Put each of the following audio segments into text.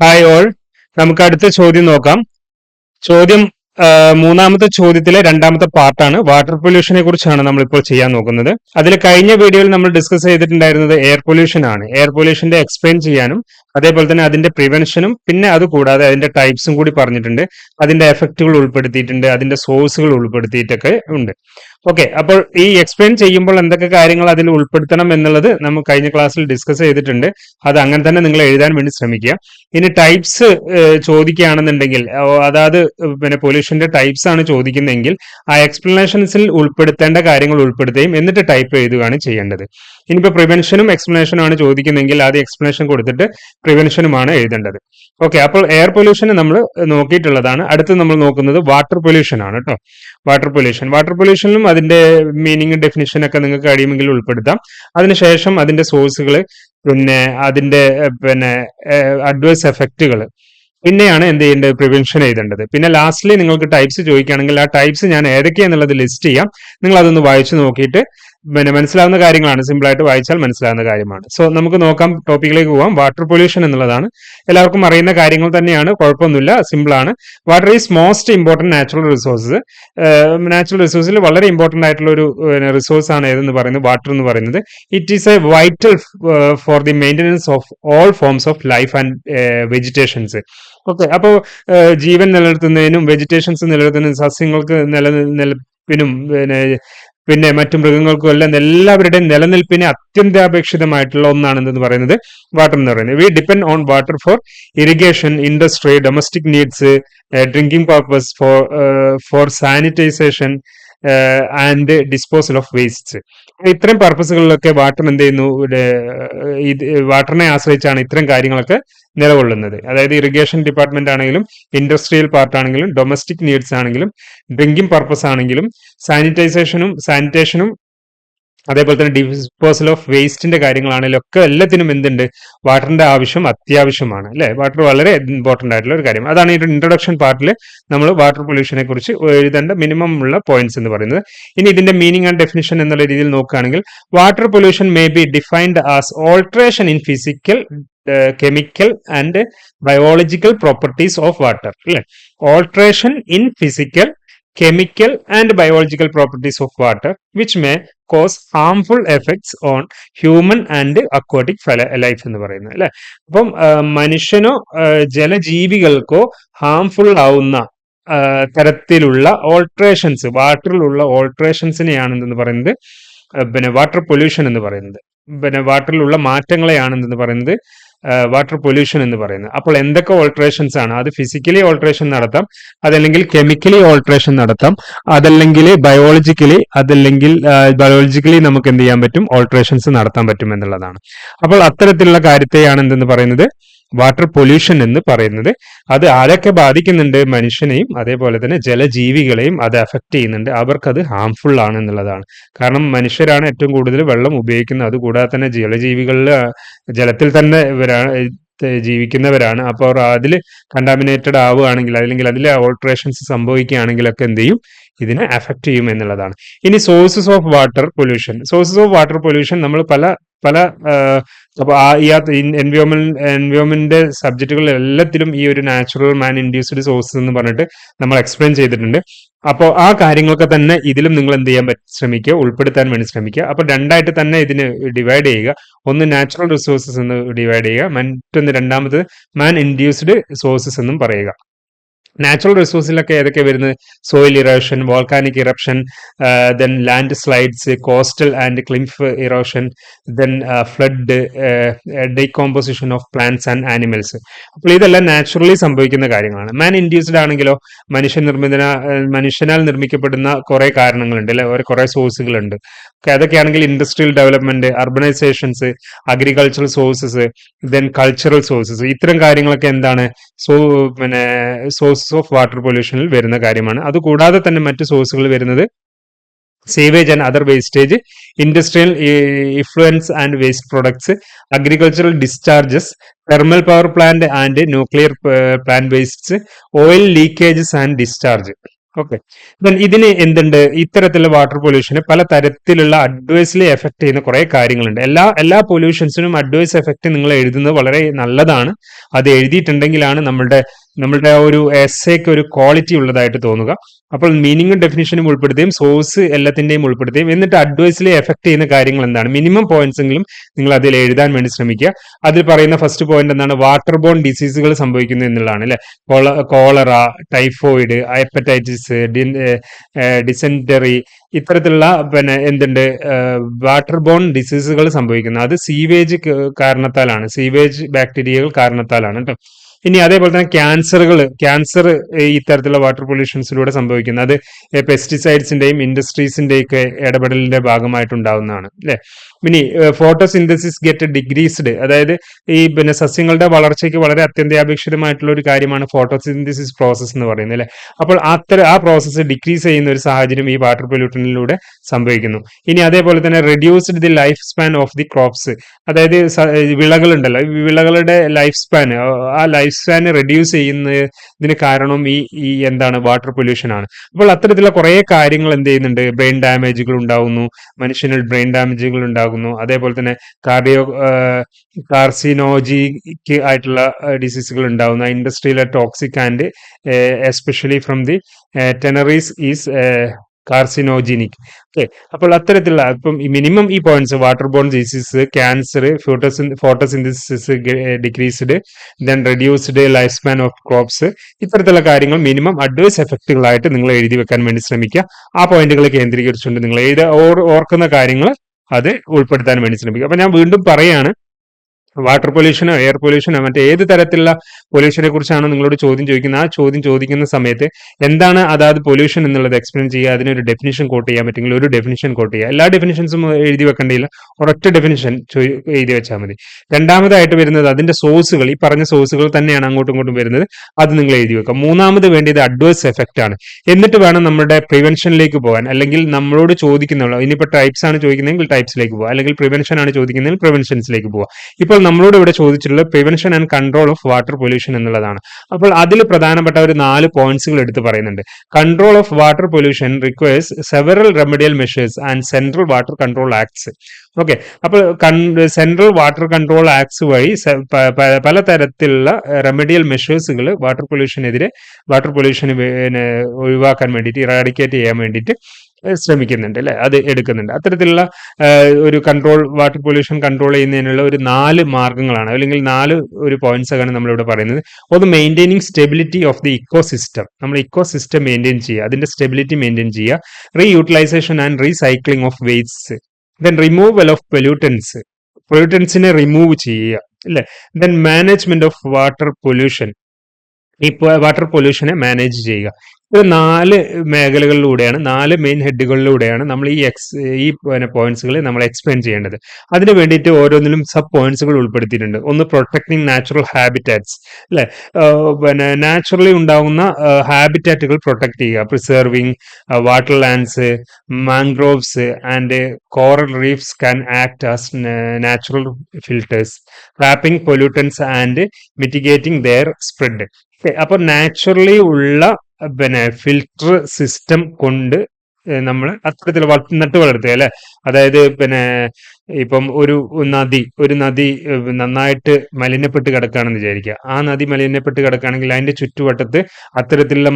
Hi all നമുക്ക് അടുത്ത ചോദ്യം നോക്കാം. ചോദ്യം മൂന്നാമത്തെ ചോദ്യത്തിലെ രണ്ടാമത്തെ പാർട്ടാണ്. വാട്ടർ പൊല്യൂഷനെ കുറിച്ചാണ് നമ്മൾ ഇപ്പോൾ ചെയ്യാൻ നോക്കുന്നത്. അതിൽ കഴിഞ്ഞ വീഡിയോയിൽ നമ്മൾ ഡിസ്കസ് ചെയ്തിട്ടുണ്ടായിരുന്നത് എയർ പൊല്യൂഷൻ ആണ്. എയർ പൊല്യൂഷന്റെ എക്സ്പ്ലെയിൻ ചെയ്യാനും അതേപോലെ തന്നെ അതിന്റെ പ്രിവെൻഷനും പിന്നെ അത് കൂടാതെ അതിന്റെ ടൈപ്സും കൂടി പറഞ്ഞിട്ടുണ്ട്. അതിന്റെ എഫക്റ്റുകൾ ഉൾപ്പെടുത്തിയിട്ടുണ്ട് അതിന്റെ സോഴ്സുകൾ ഉൾപ്പെടുത്തിയിട്ടൊക്കെ ഉണ്ട്. ഓക്കെ അപ്പോൾ ഈ എക്സ്പ്ലെയിൻ ചെയ്യുമ്പോൾ എന്തൊക്കെ കാര്യങ്ങൾ അതിൽ ഉൾപ്പെടുത്തണം എന്നുള്ളത് നമ്മൾ കഴിഞ്ഞ ക്ലാസ്സിൽ ഡിസ്കസ് ചെയ്തിട്ടുണ്ട്. അത് അങ്ങനെ തന്നെ നിങ്ങൾ എഴുതാൻ വേണ്ടി ശ്രമിക്കുക. ഇനി ടൈപ്സ് ചോദിക്കുകയാണെന്നുണ്ടെങ്കിൽ അതായത് പിന്നെ പിന്നെ പൊല്യൂഷന്റെ ടൈപ്സ് ആണ് ചോദിക്കുന്നതെങ്കിൽ ആ എക്സ്പ്ലനേഷൻസിൽ ഉൾപ്പെടുത്തേണ്ട കാര്യങ്ങൾ ഉൾപ്പെടുത്തുകയും എന്നിട്ട് ടൈപ്പ് എഴുതുകയാണ് ചെയ്യേണ്ടത്. ഇനിയിപ്പോൾ പ്രിവെൻഷനും എക്സ്പ്ലനേഷനും ആണ് ചോദിക്കുന്നതെങ്കിൽ ആദ്യം എക്സ്പ്ലനേഷൻ കൊടുത്തിട്ട് പ്രിവെൻഷനുമാണ് എഴുതേണ്ടത്. ഓക്കെ അപ്പോൾ എയർ പൊല്യൂഷൻ നമ്മൾ നോക്കിയിട്ടുള്ളതാണ്. അടുത്ത് നമ്മൾ നോക്കുന്നത് വാട്ടർ പൊല്യൂഷൻ ആണ് കേട്ടോ വാട്ടർ പൊല്യൂഷൻ വാട്ടർ പൊല്യൂഷനിലും അതിന്റെ മീനിങ് ഡെഫിനിഷൻ ഒക്കെ നിങ്ങൾക്ക് കഴിയുമെങ്കിൽ ഉൾപ്പെടുത്താം. അതിനുശേഷം അതിന്റെ സോഴ്സുകൾ പിന്നെ അതിന്റെ പിന്നെ അഡ്വേഴ്സ് എഫക്റ്റുകൾ പിന്നെയാണ് എന്ത് ചെയ്യേണ്ടത്? പ്രിവെൻഷൻ എഴുതേണ്ടത്. പിന്നെ ലാസ്റ്റ്ലി നിങ്ങൾക്ക് ടൈപ്സ് ചോദിക്കുകയാണെങ്കിൽ ആ ടൈപ്സ് ഞാൻ ഏതൊക്കെയാന്നുള്ളത് ലിസ്റ്റ് ചെയ്യാം. നിങ്ങൾ അതൊന്ന് വായിച്ചു നോക്കിയിട്ട് പിന്നെ മനസ്സിലാവുന്ന കാര്യങ്ങളാണ്. സിമ്പിളായിട്ട് വായിച്ചാൽ മനസ്സിലാവുന്ന കാര്യമാണ്. സോ നമുക്ക് നോക്കാം ടോപ്പിക്കിലേക്ക് പോവാം. വാട്ടർ പൊല്യൂഷൻ എന്നുള്ളതാണ്. എല്ലാവർക്കും അറിയുന്ന കാര്യങ്ങൾ തന്നെയാണ്. കുഴപ്പമൊന്നുമില്ല സിമ്പിളാണ് water is most important natural resources natural റിസോഴ്സിൽ വളരെ ഇമ്പോർട്ടന്റ് ആയിട്ടുള്ള ഒരു റിസോഴ്സ് ആണ് ഏതെന്ന് പറയുന്നത്? വാട്ടർ എന്ന് പറയുന്നത്. It is a vital for the maintenance of all forms of life and vegetations okay അപ്പോൾ ജീവൻ നിലനിർത്തുന്നതിനും വെജിറ്റേഷൻസ് നിലനിർത്തുന്നതിനും സസ്യങ്ങൾക്ക് നിലനിൽപ്പിനും പിന്നെ പിന്നെ മറ്റു മൃഗങ്ങൾക്കും എല്ലാം എല്ലാവരുടെയും നിലനിൽപ്പിന് അത്യന്താപേക്ഷിതമായിട്ടുള്ള ഒന്നാണ് എന്ന് പറയുന്നത് വാട്ടർ എന്ന് പറയുന്നത്. We depend on water for irrigation industry domestic needs drinking purpose for for sanitization and disposal of waste ഇത്തരം പർപ്പസുകളിലൊക്കെ വാട്ടർ എന്ത് ചെയ്യുന്നു ഇത് വാട്ടറിനെ ആശ്രയിച്ചാണ് ഇത്തരം കാര്യങ്ങളൊക്കെ നിലകൊള്ളുന്നത്. അതായത് ഇറിഗേഷൻ ഡിപ്പാർട്ട്മെന്റ് ആണെങ്കിലും ഇൻഡസ്ട്രിയൽ പാർട്ട് ആണെങ്കിലും ഡൊമസ്റ്റിക് നീഡ്സ് ആണെങ്കിലും ഡ്രിങ്കിങ് പർപ്പസ് ആണെങ്കിലും സാനിറ്റൈസേഷനും സാനിറ്റേഷനും അതേപോലെ തന്നെ ഡിസ്പോസൽ ഓഫ് വേസ്റ്റിന്റെ കാര്യങ്ങളാണെങ്കിലും ഒക്കെ എല്ലാത്തിനും എന്തുണ്ട്? വാട്ടറിന്റെ ആവശ്യം അത്യാവശ്യമാണ് അല്ലെ? വാട്ടർ വളരെ ഇമ്പോർട്ടന്റ് ആയിട്ടുള്ള ഒരു കാര്യം. അതാണ് ഈ ഇൻട്രൊഡക്ഷൻ പാർട്ടിൽ നമ്മൾ വാട്ടർ പൊല്യൂഷനെ കുറിച്ച് എഴുതേണ്ട മിനിമം ഉള്ള പോയിന്റ്സ് എന്ന് പറയുന്നത്. ഇനി ഇതിന്റെ മീനിങ് ആൻഡ് ഡെഫിനിഷൻ എന്നുള്ള രീതിയിൽ നോക്കുകയാണെങ്കിൽ water pollution may be defined as alteration in physical chemical and biological properties of water അല്ലെ? Alteration in physical chemical and biological properties of water which may cause harmful effects on human and aquatic life എന്ന് പറയുന്നത് അല്ലെ? അപ്പം മനുഷ്യനോ ജലജീവികൾക്കോ harmful ആവുന്ന തരത്തിലുള്ള alterations വാട്ടറിലുള്ള ഓൾട്രേഷൻസിനെയാണ് എന്തെന്ന് പറയുന്നത് പിന്നെ വാട്ടർ പൊല്യൂഷൻ എന്ന് പറയുന്നത്. പിന്നെ വാട്ടറിലുള്ള മാറ്റങ്ങളെയാണ് എന്തെന്ന് പറയുന്നത് വാട്ടർ പൊല്യൂഷൻ എന്ന് പറയുന്നത്. അപ്പോൾ എന്തൊക്കെ ഓൾട്രേഷൻസ് ആണ്? അത് ഫിസിക്കലി ഓൾട്രേഷൻ നടത്താം അതല്ലെങ്കിൽ കെമിക്കലി ഓൾട്രേഷൻ നടത്താം അതല്ലെങ്കിൽ ബയോളജിക്കലി അതല്ലെങ്കിൽ ബയോളജിക്കലി നമുക്ക് എന്ത് ചെയ്യാൻ പറ്റും? ഓൾട്രേഷൻസ് നടത്താൻ പറ്റും എന്നുള്ളതാണ്. അപ്പോൾ അത്തരത്തിലുള്ള കാര്യത്തെയാണ് എന്തെന്ന് പറയുന്നത്? വാട്ടർ പൊല്യൂഷൻ എന്ന് പറയുന്നത്. അത് ആരൊക്കെ ബാധിക്കുന്നുണ്ട്? മനുഷ്യനെയും അതേപോലെ തന്നെ ജലജീവികളെയും അത് അഫക്റ്റ് ചെയ്യുന്നുണ്ട്. അവർക്കത് ഹാംഫുൾ ആണ് എന്നുള്ളതാണ്. കാരണം മനുഷ്യരാണ് ഏറ്റവും കൂടുതൽ വെള്ളം ഉപയോഗിക്കുന്നത്. അതുകൂടാതെ തന്നെ ജലജീവികളിൽ ജലത്തിൽ തന്നെ ജീവിക്കുന്നവരാണ്. അപ്പോൾ അതിൽ കണ്ടാമിനേറ്റഡ് ആവുകയാണെങ്കിൽ അല്ലെങ്കിൽ അതിൽ ഓൾട്രേഷൻസ് സംഭവിക്കുകയാണെങ്കിലൊക്കെ എന്ത് ചെയ്യും? ഇതിനെ അഫക്റ്റ് ചെയ്യും എന്നുള്ളതാണ്. ഇനി sources of water pollution sources of water pollution നമ്മൾ പല പല അപ്പോൾ ആ എൻവയോൺമെന്റ് സബ്ജക്റ്റുകൾ എല്ലാത്തിലും ഈ ഒരു നാച്ചുറൽ മാൻ ഇൻഡ്യൂസ്ഡ് സോഴ്സസ് എന്ന് പറഞ്ഞിട്ട് നമ്മൾ എക്സ്പ്ലെയിൻ ചെയ്തിട്ടുണ്ട്. അപ്പോൾ ആ കാര്യങ്ങളൊക്കെ തന്നെ ഇതിലും നിങ്ങൾ എന്ത് ചെയ്യാൻ ശ്രമിക്കുക ഉൾപ്പെടുത്താൻ വേണ്ടി ശ്രമിക്കുക. അപ്പോൾ രണ്ടായിട്ട് തന്നെ ഇതിന് ഡിവൈഡ് ചെയ്യുക. ഒന്ന് നാച്ചുറൽ റിസോഴ്സസ് എന്ന് ഡിവൈഡ് ചെയ്യുക. മറ്റൊന്ന് രണ്ടാമത് മാൻ ഇൻഡ്യൂസ്ഡ് സോഴ്സസ് എന്നും പറയുക. നാച്ചുറൽ റിസോഴ്സിലൊക്കെ ഏതൊക്കെ വരുന്നത്? Soil erosion volcanic eruption then landslides coastal and cliff erosion then flood decomposition of plants and animals അപ്പോൾ ഇതെല്ലാം നാച്ചുറലി സംഭവിക്കുന്ന കാര്യങ്ങളാണ്. മാൻ ഇൻഡ്യൂസ്ഡ് ആണെങ്കിലോ മനുഷ്യ നിർമ്മിത മനുഷ്യനാൽ നിർമ്മിക്കപ്പെടുന്ന കുറെ കാരണങ്ങളുണ്ട് അല്ലെ? കുറെ സോഴ്സുകളുണ്ട് അതൊക്കെയാണെങ്കിൽ industrial development urbanisations agricultural sources then cultural sources ഇത്തരം കാര്യങ്ങളൊക്കെ എന്താണ്? സോ പിന്നെ സോഴ്സസ് ഓഫ് വാട്ടർ പൊല്യൂഷനിൽ വരുന്ന കാര്യമാണ്. അതുകൂടാതെ തന്നെ മറ്റ് സോഴ്സുകൾ വരുന്നത് sewage and other wastage industrial effluence and waste products agricultural discharges thermal power plant and nuclear plant wastes oil leakages and discharge okay ഇതിന് എന്തുണ്ട്? ഇത്തരത്തിലുള്ള വാട്ടർ പൊല്യൂഷന് പല തരത്തിലുള്ള അഡ്വൈസ്ലി എഫക്ട് ചെയ്യുന്ന കുറെ കാര്യങ്ങളുണ്ട്. എല്ലാ എല്ലാ പൊല്യൂഷൻസിനും അഡ്വൈസ് എഫക്ട് നിങ്ങൾ എഴുതുന്നത് വളരെ നല്ലതാണ്. അത് എഴുതിയിട്ടുണ്ടെങ്കിലാണ് നമ്മളുടെ നമ്മളുടെ ആ ഒരു എസ്സേക്ക് ഒരു ക്വാളിറ്റി ഉള്ളതായിട്ട് തോന്നുക. അപ്പോൾ മീനിങ്ങും ഡെഫിനിഷനും ഉൾപ്പെടുത്തുകയും സോഴ്സ് എല്ലാത്തിന്റെയും ഉൾപ്പെടുത്തുകയും എന്നിട്ട് അഡ്വൈസിലെ എഫക്ട് ചെയ്യുന്ന കാര്യങ്ങൾ എന്താണ്? മിനിമം പോയിന്റ്സ് എങ്കിലും നിങ്ങൾ അതിൽ എഴുതാൻ വേണ്ടി ശ്രമിക്കുക. അതിൽ പറയുന്ന ഫസ്റ്റ് പോയിന്റ് എന്താണ്? വാട്ടർ ബോൺ ഡിസീസുകൾ സംഭവിക്കുന്നു എന്നുള്ളതാണ് അല്ലെ? കോളറ ടൈഫോയിഡ് ഹെപ്പറ്റൈറ്റിസ് ഡിസെന്ററി ഇത്തരത്തിലുള്ള പിന്നെ എന്തുണ്ട്? വാട്ടർ ബോൺ ഡിസീസുകൾ സംഭവിക്കുന്നത്. അത് സീവേജ് കാരണത്താലാണ്. സീവേജ് ബാക്ടീരിയകൾ കാരണത്താലാണ് കേട്ടോ. ഇനി അതേപോലെ തന്നെ ക്യാൻസറുകൾ ക്യാൻസർ ഇത്തരത്തിലുള്ള വാട്ടർ പൊല്യൂഷൻസിലൂടെ സംഭവിക്കുന്നത് അത് പെസ്റ്റിസൈഡ്സിന്റെയും ഇൻഡസ്ട്രീസിന്റെയും ഒക്കെ ഇടപെടലിന്റെ ഭാഗമായിട്ടുണ്ടാവുന്നതാണ് അല്ലെ? ഇനി ഫോട്ടോസിന്തസിസ് ഗെറ്റ് ഡിഗ്രീസ്ഡ്. അതായത് ഈ പിന്നെ സസ്യങ്ങളുടെ വളർച്ചയ്ക്ക് വളരെ അത്യന്താപേക്ഷിതമായിട്ടുള്ള ഒരു കാര്യമാണ് ഫോട്ടോസിന്തസിസ് പ്രോസസ്സ് എന്ന് പറയുന്നത് അല്ലെ? അപ്പോൾ അത്തരം ആ പ്രോസസ്സ് ഡിക്രീസ് ചെയ്യുന്ന ഒരു സാഹചര്യം ഈ വാട്ടർ പൊല്യൂട്ടനിലൂടെ സംഭവിക്കുന്നു. ഇനി അതേപോലെ തന്നെ reduced the life span of the crops അതായത് വിളകളുണ്ടല്ലോ. വിളകളുടെ ലൈഫ് സ്പാൻ ആ ലൈഫ് സ്പാൻ റെഡ്യൂസ് ചെയ്യുന്നതിന് കാരണം ഈ ഈ എന്താണ് വാട്ടർ പൊല്യൂഷൻ ആണ്. അപ്പോൾ അത്തരത്തിലുള്ള കുറെ കാര്യങ്ങൾ എന്ത് ചെയ്യുന്നുണ്ട്? ബ്രെയിൻ ഡാമേജുകൾ ഉണ്ടാവുന്നു. മനുഷ്യനിൽ ബ്രെയിൻ ഡാമേജുകൾ ഉണ്ടാകുന്നു അതേപോലെ തന്നെ കാർഡിയോ കാർസിനോജിക്ക് ആയിട്ടുള്ള ഡിസീസുകൾ ഉണ്ടാകുന്നു ഇൻഡസ്ട്രിയിലെ toxic and especially from the tanneries is carcinogenic okay അപ്പോൾ അത്തരത്തിലുള്ള ഇപ്പം മിനിമം ഈ points water borne disease cancer ഫോട്ടോസിൻ photosynthesis decreased then reduced life span of crops ഇത്തരത്തിലുള്ള കാര്യങ്ങൾ മിനിമം അഡ്വേഴ്സ് എഫക്റ്റുകളായിട്ട് നിങ്ങൾ എഴുതി വെക്കാൻ വേണ്ടി ശ്രമിക്കുക. ആ പോയിന്റുകൾ കേന്ദ്രീകരിച്ചുകൊണ്ട് നിങ്ങൾ എഴുത ഓർക്കുന്ന കാര്യങ്ങൾ അത് ഉൾപ്പെടുത്താൻ വേണ്ടി ശ്രമിക്കുക. അപ്പൊ ഞാൻ വീണ്ടും പറയാണ് വാട്ടർ പൊല്യൂഷനോ എയർ പൊല്യൂഷനോ മറ്റേ ഏത് തരത്തിലുള്ള പൊല്യൂഷനെ കുറിച്ചാണ് നിങ്ങളോട് ചോദ്യം ചോദിക്കുന്നത്? ആ ചോദ്യം ചോദിക്കുന്ന സമയത്ത് എന്താണ് അതാത് പൊല്യൂഷൻ എന്നുള്ളത് എക്സ്പ്ലെയിൻ ചെയ്യുക. അതിനൊരു ഡെഫിനിഷൻ കോട്ട് ചെയ്യാൻ പറ്റുമെങ്കിൽ ഒരു ഡെഫിനിഷൻ കോട്ട് ചെയ്യുക എല്ലാ ഡെഫിനിഷൻസും എഴുതി വെക്കേണ്ടിയില്ല. ഒരൊറ്റ ഡെഫിനിഷൻ എഴുതി വെച്ചാൽ മതി. രണ്ടാമതായിട്ട് വരുന്നത് അതിന്റെ സോഴ്സുകൾ ഈ പറഞ്ഞ സോഴ്സുകൾ തന്നെയാണ് അങ്ങോട്ടും ഇങ്ങോട്ടും വരുന്നത്. അത് നിങ്ങൾ എഴുതി വെക്കുക. മൂന്നാമത് വേണ്ടിയത് അഡ്വേഴ്സ് എഫക്റ്റ് ആണ്. എന്നിട്ട് വേണം നമ്മുടെ പ്രിവെൻഷനിലേക്ക് പോകാൻ. അല്ലെങ്കിൽ നമ്മളോട് ചോദിക്കുന്നുള്ള. ഇനിയിപ്പോൾ ടൈപ്സ് ആണ് ചോദിക്കുന്നതെങ്കിൽ ടൈപ്സിലേക്ക് പോകാം. അല്ലെങ്കിൽ പ്രിവെൻഷൻ ആണ് ചോദിക്കുന്നതെങ്കിൽ പ്രിവെൻഷൻസിലേക്ക് പോകാം. ഇപ്പോൾ നമ്മളോട് ഇവിടെ ചോദിച്ചിട്ടുള്ളത് prevention and control of water pollution എന്നുള്ളതാണ്. അപ്പോൾ അതിൽ പ്രധാനപ്പെട്ട ഒരു നാല് പോയിന്റ്സുകൾ എടുത്ത് പറയുന്നുണ്ട്. Control of water pollution requires several remedial measures and central water control acts okay അപ്പോൾ സെൻട്രൽ വാട്ടർ കൺട്രോൾ ആക്ട്സ് വഴി പലതരത്തിലുള്ള റെമഡിയൽ മെഷേഴ്സുകൾ വാട്ടർ പൊല്യൂഷനെതിരെ വാട്ടർ പൊല്യൂഷൻ ഒഴിവാക്കാൻ വേണ്ടിയിട്ട് ഇറാഡിക്കേറ്റ് ചെയ്യാൻ വേണ്ടിയിട്ട് ശ്രമിക്കുന്നുണ്ട് അല്ലെ? അത് എടുക്കുന്നുണ്ട്. അത്തരത്തിലുള്ള ഒരു കൺട്രോൾ വാട്ടർ പൊല്യൂഷൻ കൺട്രോൾ ചെയ്യുന്നതിനുള്ള ഒരു നാല് മാർഗങ്ങളാണ്. അല്ലെങ്കിൽ നാല് ഒരു പോയിന്റ്സ് ആണ് നമ്മളിവിടെ പറയുന്നത്. ഒന്ന് maintaining stability of the ecosystem നമ്മൾ ഇക്കോ സിസ്റ്റം മെയിന്റെയിൻ ചെയ്യുക. അതിന്റെ സ്റ്റെബിലിറ്റി മെയിന്റെയിൻ ചെയ്യുക. Reutilisation and recycling of wastes then removal of pollutants പൊല്യൂട്ടൻസിനെ remove ചെയ്യുക. അല്ലെ? Then management of water pollution ഈ വാട്ടർ പൊല്യൂഷനെ മാനേജ് ചെയ്യുക. ഇത് നാല് മേഖലകളിലൂടെയാണ് നാല് മെയിൻ ഹെഡുകളിലൂടെയാണ് നമ്മൾ ഈ എക്സ് ഈ പിന്നെ പോയിന്റ്സുകൾ നമ്മൾ എക്സ്പ്ലെയിൻ ചെയ്യേണ്ടത്. അതിന് വേണ്ടിയിട്ട് ഓരോന്നിലും സബ് പോയിന്റ്സുകൾ ഉൾപ്പെടുത്തിയിട്ടുണ്ട്. ഒന്ന് പ്രൊട്ടക്ടിങ് നാച്ചുറൽ ഹാബിറ്റാറ്റ്സ് അല്ലെ? പിന്നെ നാച്ചുറലി ഉണ്ടാകുന്ന ഹാബിറ്റാറ്റുകൾ പ്രൊട്ടക്ട് ചെയ്യുക. Preserving water lands mangroves and coral reefs can act as natural filters trapping pollutants and mitigating their spread അപ്പൊ നാച്ചുറലി ഉള്ള പിന്നെ ഫിൽട്ടർ സിസ്റ്റം കൊണ്ട് നമ്മൾ അത്തരത്തിൽ നട്ട് വളർത്തുക അല്ലെ? അതായത് പിന്നെ ഇപ്പം ഒരു നദി ഒരു നദി നന്നായിട്ട് മലിനപ്പെട്ട് കിടക്കുകയാണെന്ന് വിചാരിക്കുക. ആ നദി മലിനപ്പെട്ട് കിടക്കുകയാണെങ്കിൽ അതിന്റെ ചുറ്റുവട്ടത്ത് അത്തരത്തിലുള്ള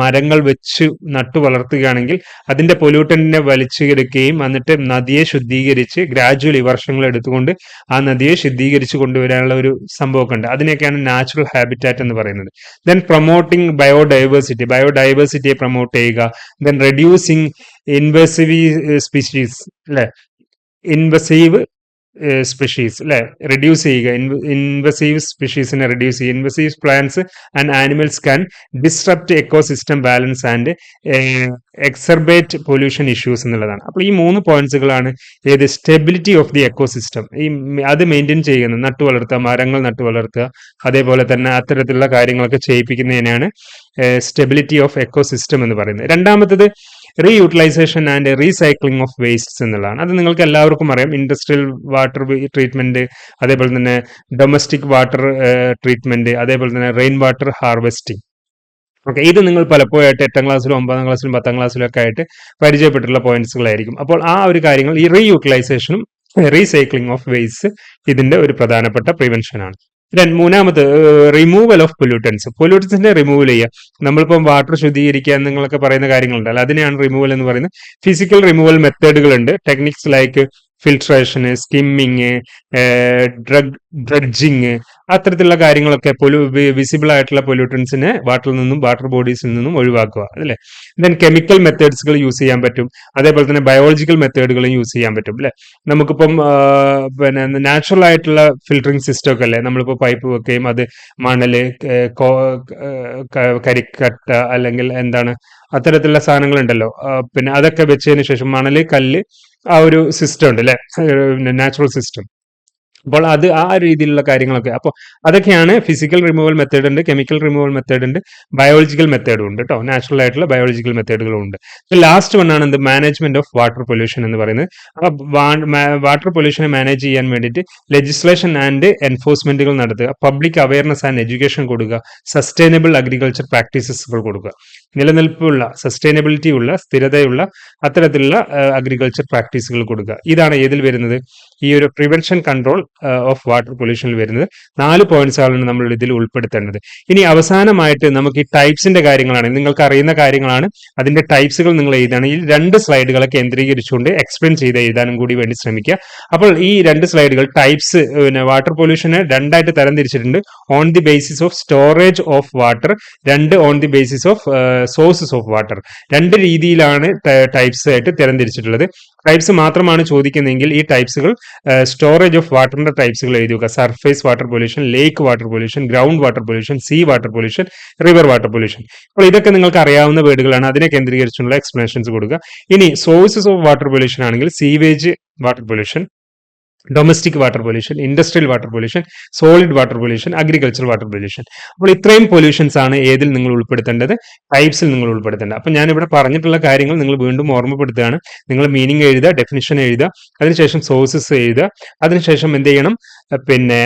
മരങ്ങൾ വെച്ച് നട്ടു വളർത്തുകയാണെങ്കിൽ അതിന്റെ പൊല്യൂട്ടനെ വലിച്ചെടുക്കുകയും എന്നിട്ട് നദിയെ ശുദ്ധീകരിച്ച് ഗ്രാജുവലി വർഷങ്ങൾ എടുത്തുകൊണ്ട് ആ നദിയെ ശുദ്ധീകരിച്ച് കൊണ്ടുവരാനുള്ള ഒരു സംഭവമൊക്കെ ഉണ്ട് അതിനെയൊക്കെയാണ് നാച്ചുറൽ ഹാബിറ്റാറ്റ് എന്ന് പറയുന്നത്. ദെൻ പ്രൊമോട്ടിങ് ബയോഡൈവേഴ്സിറ്റി ബയോഡൈവേഴ്സിറ്റിയെ പ്രൊമോട്ട് ചെയ്യുക. ദെൻ റെഡ്യൂസിങ് ഇൻവെസീവ് സ്പീഷീസ് അല്ലെ ഇൻവെസീവ് സ്പെഷീസ് അല്ലെ റെഡ്യൂസ് ചെയ്യുക. ഇൻവെസീവ് സ്പെഷീസിനെ റെഡ്യൂസ് ചെയ്യുക. Invasive plants and animals can disrupt ecosystem balance and exacerbate pollution issues എന്നുള്ളതാണ്. അപ്പോൾ ഈ മൂന്ന് പോയിന്റ്സുകളാണ് ഏത് സ്റ്റെബിലിറ്റി ഓഫ് ദി എക്കോസിസ്റ്റം ഈ അത് മെയിന്റെയിൻ ചെയ്യുന്നത്. നട്ടു വളർത്തുക മരങ്ങൾ നട്ടു വളർത്തുക അതേപോലെ തന്നെ അത്തരത്തിലുള്ള കാര്യങ്ങളൊക്കെ ചെയ്യിപ്പിക്കുന്നതിനാണ് സ്റ്റെബിലിറ്റി ഓഫ് എക്കോസിസ്റ്റം എന്ന് പറയുന്നത്. രണ്ടാമത്തത് reutilisation and recycling of wastes എന്നുള്ളതാണ്. അത് നിങ്ങൾക്ക് എല്ലാവർക്കും അറിയാം. ഇൻഡസ്ട്രിയൽ വാട്ടർ ട്രീറ്റ്മെന്റ് അതേപോലെ തന്നെ ഡൊമസ്റ്റിക് വാട്ടർ ട്രീറ്റ്മെന്റ് അതേപോലെ തന്നെ റെയിൻ വാട്ടർ ഹാർവെസ്റ്റിംഗ് ഓക്കെ ഇത് നിങ്ങൾ പലപ്പോഴായിട്ട് എട്ടാം ക്ലാസ്സിലും ഒമ്പതാം ക്ലാസ്സിലും പത്താം ക്ലാസ്സിലും ഒക്കെ ആയിട്ട് പരിചയപ്പെട്ടിട്ടുള്ള പോയിന്റ്സുകളായിരിക്കും അപ്പോൾ ആ ഒരു കാര്യങ്ങൾ ഈ റീയൂട്ടിലൈസേഷനും റീസൈക്ലിംഗ് ഓഫ് വേസ്റ്റ് ഇതിന്റെ ഒരു പ്രധാനപ്പെട്ട പ്രിവെൻഷൻ ആണ്. മൂന്നാമത് റിമൂവൽ ഓഫ് പൊല്യൂട്ടൻസ് പൊല്യൂട്ടൻസിന്റെ റിമൂവൽ ചെയ്യുക. നമ്മളിപ്പം വാട്ടർ ശുദ്ധീകരിക്കുക എന്നൊക്കെ പറയുന്ന കാര്യങ്ങളുണ്ടല്ലോ. അതിനെയാണ് റിമൂവൽ എന്ന് പറയുന്നത്. Physical removal മെത്തേഡുകളുണ്ട് techniques like filtration skimming drug dredging അത്തരത്തിലുള്ള കാര്യങ്ങളൊക്കെ പൊലു വിസിബിൾ ആയിട്ടുള്ള പൊല്യൂട്ടൻസിനെ വാട്ടറിൽ നിന്നും വാട്ടർ ബോഡീസിൽ നിന്നും ഒഴിവാക്കുക അല്ലേ? ദെൻ കെമിക്കൽ മെത്തേഡ്സുകൾ യൂസ് ചെയ്യാൻ പറ്റും. അതേപോലെ തന്നെ ബയോളജിക്കൽ മെത്തേഡുകളും യൂസ് ചെയ്യാൻ പറ്റും അല്ലെ? നമുക്കിപ്പം പിന്നെ നാച്ചുറൽ ആയിട്ടുള്ള ഫിൽട്ടറിങ് സിസ്റ്റം ഒക്കെ അല്ലേ? നമ്മളിപ്പോൾ പൈപ്പ് വെക്കുകയും അത് മണൽ കരിക്കട്ട അല്ലെങ്കിൽ എന്താണ് അത്തരത്തിലുള്ള സാധനങ്ങളുണ്ടല്ലോ. പിന്നെ അതൊക്കെ വെച്ചതിന് ശേഷം മണൽ കല്ല് ആ ഒരു സിസ്റ്റം ഉണ്ട് അല്ലെ നാച്ചുറൽ സിസ്റ്റം അപ്പോൾ അത് ആ രീതിയിലുള്ള കാര്യങ്ങളൊക്കെ. അപ്പോൾ അതൊക്കെയാണ് ഫിസിക്കൽ റിമൂവൽ മെത്തേഡ് ഉണ്ട് കെമിക്കൽ റിമൂവൽ മെത്തേഡ് ഉണ്ട് ബയോളജിക്കൽ മെത്തേഡും ഉണ്ട് കേട്ടോ. നാച്ചുറൽ ആയിട്ടുള്ള ബയോളജിക്കൽ മെത്തേഡുകളും ഉണ്ട്. ലാസ്റ്റ് വണ്ണാണ് എന്ത്? മാനേജ്മെന്റ് ഓഫ് വാട്ടർ പൊല്യൂഷൻ എന്ന് പറയുന്നത്. വാട്ടർ പൊല്യൂഷനെ മാനേജ് ചെയ്യാൻ വേണ്ടിയിട്ട് ലെജിസ്ലേഷൻ ആൻഡ് എൻഫോഴ്സ്മെന്റുകൾ നടത്തുക പബ്ലിക് അവയർനെസ് ആൻഡ് എഡ്യൂക്കേഷൻ കൊടുക്കുക സസ്റ്റൈനബിൾ അഗ്രികൾച്ചർ പ്രാക്ടീസസുകൾ കൊടുക്കുക. നിലനിൽപ്പുള്ള സസ്റ്റൈനബിലിറ്റി ഉള്ള സ്ഥിരതയുള്ള അത്തരത്തിലുള്ള അഗ്രികൾച്ചർ പ്രാക്ടീസുകൾ കൊടുക്കുക. ഇതാണ് ഏതിൽ വരുന്നത്? ഈ ഒരു പ്രിവെൻഷൻ കൺട്രോൾ ഓഫ് വാട്ടർ പൊല്യൂഷനിൽ വരുന്നത്. നാല് പോയിന്റ്സ് ആണ് നമ്മൾ ഇതിൽ ഉൾപ്പെടുത്തേണ്ടത്. ഇനി അവസാനമായിട്ട് നമുക്ക് ഈ ടൈപ്സിന്റെ കാര്യങ്ങളാണ്. നിങ്ങൾക്ക് അറിയുന്ന കാര്യങ്ങളാണ്. അതിന്റെ ടൈപ്സുകൾ നിങ്ങൾ എഴുതാണ് ഈ രണ്ട് സ്ലൈഡുകളെ കേന്ദ്രീകരിച്ചുകൊണ്ട് എക്സ്പ്ലെയിൻ ചെയ്ത് എഴുതാനും കൂടി വേണ്ടി ശ്രമിക്കുക. അപ്പോൾ ഈ രണ്ട് സ്ലൈഡുകൾ ടൈപ്സ് പിന്നെ വാട്ടർ പൊല്യൂഷനെ രണ്ടായിട്ട് തരംതിരിച്ചിട്ടുണ്ട്. On the basis of storage of water രണ്ട് on the basis of sources of water രണ്ട് രീതിയിലാണ് ടൈപ്സ് ആയിട്ട് തരംതിരിച്ചിട്ടുള്ളത്. ടൈപ്സ് മാത്രമാണ് ചോദിക്കുന്നതെങ്കിൽ ഈ ടൈപ്സുകൾ സ്റ്റോറേജ് ഓഫ് വാട്ടറിന്റെ ടൈപ്സുകൾ എഴുതി വെക്കുക surface water pollution lake water pollution ground water pollution sea water pollution river water pollution അപ്പോൾ ഇതൊക്കെ നിങ്ങൾക്ക് അറിയാവുന്ന വേർഡുകളാണ് അതിനെ കേന്ദ്രീകരിച്ചുള്ള എക്സ്പ്ലനേഷൻസ് കൊടുക്കുക. ഇനി സോഴ്സസ് ഓഫ് വാട്ടർ പൊല്യൂഷൻ ആണെങ്കിൽ sewage water pollution domestic water pollution industrial water pollution solid water pollution agriculture water pollution അപ്പോൾ ഇത്രയും പൊല്യൂഷൻസ് ആണ് ഏതിൽ നിങ്ങൾ ഉൾപ്പെടുത്തേണ്ടത്? ടൈപ്സിൽ നിങ്ങൾ ഉൾപ്പെടുത്തേണ്ടത്. അപ്പം ഞാനിവിടെ പറഞ്ഞിട്ടുള്ള കാര്യങ്ങൾ നിങ്ങൾ വീണ്ടും ഓർമ്മപ്പെടുത്തുകയാണ്. നിങ്ങൾ മീനിങ് എഴുതുക ഡെഫിനിഷൻ എഴുതുക അതിനുശേഷം സോഴ്സസ് എഴുതുക അതിനുശേഷം എന്ത് ചെയ്യണം? പിന്നെ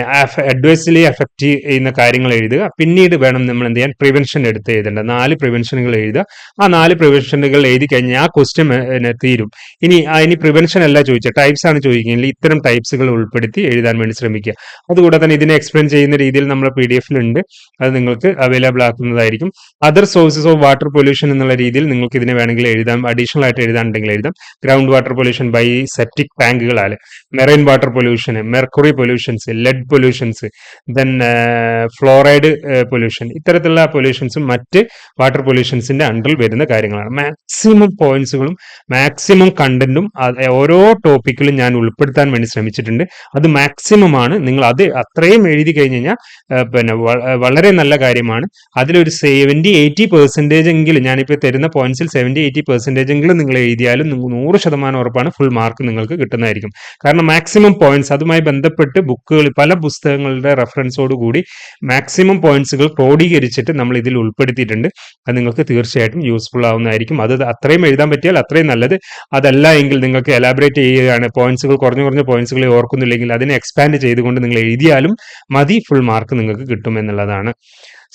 അഡ്വൈസ്ലി അഫക്റ്റ് ചെയ്യുന്ന കാര്യങ്ങൾ എഴുതുക. പിന്നീട് വേണം നമ്മൾ എന്ത് ചെയ്യാൻ? പ്രിവെൻഷൻ എടുത്ത് എഴുതേണ്ടത് നാല് പ്രിവെൻഷനുകൾ എഴുതുക. ആ നാല് പ്രിവെൻഷനുകൾ എഴുതി കഴിഞ്ഞാൽ ആ ക്വസ്റ്റ്യൻ തീരും. ഇനി ഇനി പ്രിവെൻഷൻ അല്ല ചോദിച്ചത്. ടൈപ്സ് ആണ് ചോദിക്കുന്നത്. ഇത്തരം ടൈപ്സുകൾ ഉൾപ്പെടുത്തി എഴുതാൻ വേണ്ടി ശ്രമിക്കുക. അതുകൂടാതെ തന്നെ ഇതിനെ എക്സ്പ്ലെയിൻ ചെയ്യുന്ന രീതിയിൽ നമ്മുടെ പി ഡി എഫിലുണ്ട് അത് നിങ്ങൾക്ക് available ആക്കുന്നതായിരിക്കും. Other sources of water pollution എന്നുള്ള രീതിയിൽ നിങ്ങൾക്ക് ഇതിനെ വേണമെങ്കിൽ എഴുതാം. അഡീഷണൽ ആയിട്ട് എഴുതാനുണ്ടെങ്കിൽ എഴുതാം. Ground water pollution by septic ടാങ്കുകളാൽ marine water pollution mercury pollutions lead pollutions then fluoride pollution ഇത്തരത്തിലുള്ള പൊല്യൂഷൻസും മറ്റ് വാട്ടർ പൊല്യൂഷൻസിന്റെ അണ്ടറിൽ വരുന്ന കാര്യങ്ങളാണ്. മാക്സിമം പോയിന്റ്സുകളും മാക്സിമം കണ്ടന്റും ഓരോ ടോപ്പിക്കിലും ഞാൻ ഉൾപ്പെടുത്താൻ വേണ്ടി ശ്രമിച്ചിട്ടുണ്ട്. അത് മാക്സിമം ആണ്. നിങ്ങൾ അത് അത്രയും എഴുതി കഴിഞ്ഞ് കഴിഞ്ഞാൽ പിന്നെ വളരെ നല്ല കാര്യമാണ്. അതിലൊരു സെവന്റി എയ്റ്റി പെർസെന്റേജ് എങ്കിലും ഞാനിപ്പോൾ തരുന്ന പോയിന്റ്സിൽ സെവന്റി എയ്റ്റി പെർസെന്റേജ് എങ്കിലും നിങ്ങൾ എഴുതിയാലും നൂറ് ശതമാനം ഉറപ്പാണ് ഫുൾ മാർക്ക് നിങ്ങൾക്ക് കിട്ടുന്നതായിരിക്കും. കാരണം മാക്സിമം പോയിന്റ്സ് അതുമായി ബന്ധപ്പെട്ട് ബുക്കുകൾ പല പുസ്തകങ്ങളുടെ റെഫറൻസോട് കൂടി മാക്സിമം പോയിന്റ്സുകൾ ക്രോഡീകരിച്ചിട്ട് നമ്മൾ ഇതിൽ ഉൾപ്പെടുത്തിയിട്ടുണ്ട്. അത് നിങ്ങൾക്ക് തീർച്ചയായിട്ടും യൂസ്ഫുൾ ആവുന്നതായിരിക്കും. അത് അത്രയും എഴുതാൻ പറ്റിയാൽ അത്രയും നല്ലത്. അതല്ല എങ്കിൽ നിങ്ങൾക്ക് എലാബറേറ്റ് ചെയ്യുകയാണ് പോയിന്റ്സുകൾ കുറഞ്ഞു കുറഞ്ഞ പോയിന്റ്സുകളെ ഓർക്കുന്നില്ലെങ്കിൽ അതിനെ എക്സ്പാൻഡ് ചെയ്തുകൊണ്ട് നിങ്ങൾ എഴുതിയാലും മതി ഫുൾ മാർക്ക് നിങ്ങൾക്ക് കിട്ടും എന്നുള്ളതാണ്.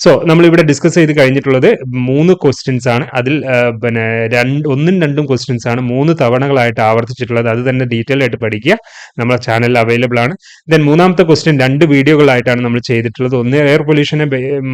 സോ നമ്മൾ ഇവിടെ ഡിസ്കസ് ചെയ്ത് കഴിഞ്ഞിട്ടുള്ളത് മൂന്ന് ക്വസ്റ്റ്യൻസ് ആണ്. അതിൽ പിന്നെ രണ്ട് ഒന്നും രണ്ടും ക്വസ്റ്റ്യൻസ് ആണ്. മൂന്ന് തവണകളായിട്ട് ആവർത്തിച്ചിട്ടുള്ളത്. അത് തന്നെ ഡീറ്റെയിൽ ആയിട്ട് പഠിക്കുക. നമ്മുടെ ചാനലിൽ അവൈലബിൾ ആണ്. ദെൻ മൂന്നാമത്തെ ക്വസ്റ്റ്യൻ രണ്ട് വീഡിയോകളായിട്ടാണ് നമ്മൾ ചെയ്തിട്ടുള്ളത്. ഒന്ന് എയർ പൊല്യൂഷനെ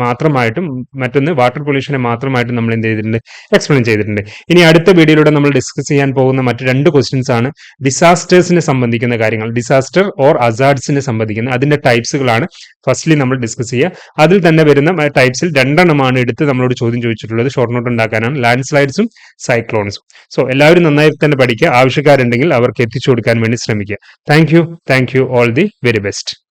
മാത്രമായിട്ടും മറ്റൊന്ന് വാട്ടർ പൊല്യൂഷനെ മാത്രമായിട്ടും നമ്മൾ എന്ത് ചെയ്തിട്ടുണ്ട്? എക്സ്പ്ലെയിൻ ചെയ്തിട്ടുണ്ട്. ഇനി അടുത്ത വീഡിയോയിലൂടെ നമ്മൾ ഡിസ്കസ് ചെയ്യാൻ പോകുന്ന മറ്റു രണ്ട് ക്വസ്റ്റ്യൻസ് ആണ്. ഡിസാസ്റ്റേഴ്സിനെ സംബന്ധിക്കുന്ന കാര്യങ്ങൾ. ഡിസാസ്റ്റർ ഓർ അസാർഡ്സിനെ സംബന്ധിക്കുന്ന അതിന്റെ ടൈപ്സുകളാണ് ഫസ്റ്റ്ലി നമ്മൾ ഡിസ്കസ് ചെയ്യുക. അതിൽ തന്നെ വരുന്ന ടൈപ്സിൽ രണ്ടെണ്ണമാണ് എടുത്ത് നമ്മളോട് ചോദ്യം ചോദിച്ചിട്ടുള്ളത്. ഷോർട്ട് നോട്ട് ഉണ്ടാക്കാനാണ്. ലാൻഡ് സ്ലൈഡ്സും സൈക്ലോൺസും സോ എല്ലാവരും നന്നായി തന്നെ പഠിക്കുക. ആവശ്യക്കാരുണ്ടെങ്കിൽ അവർക്ക് എത്തിച്ചു കൊടുക്കാൻ വേണ്ടി ശ്രമിക്കുക. Thank you thank you all the very best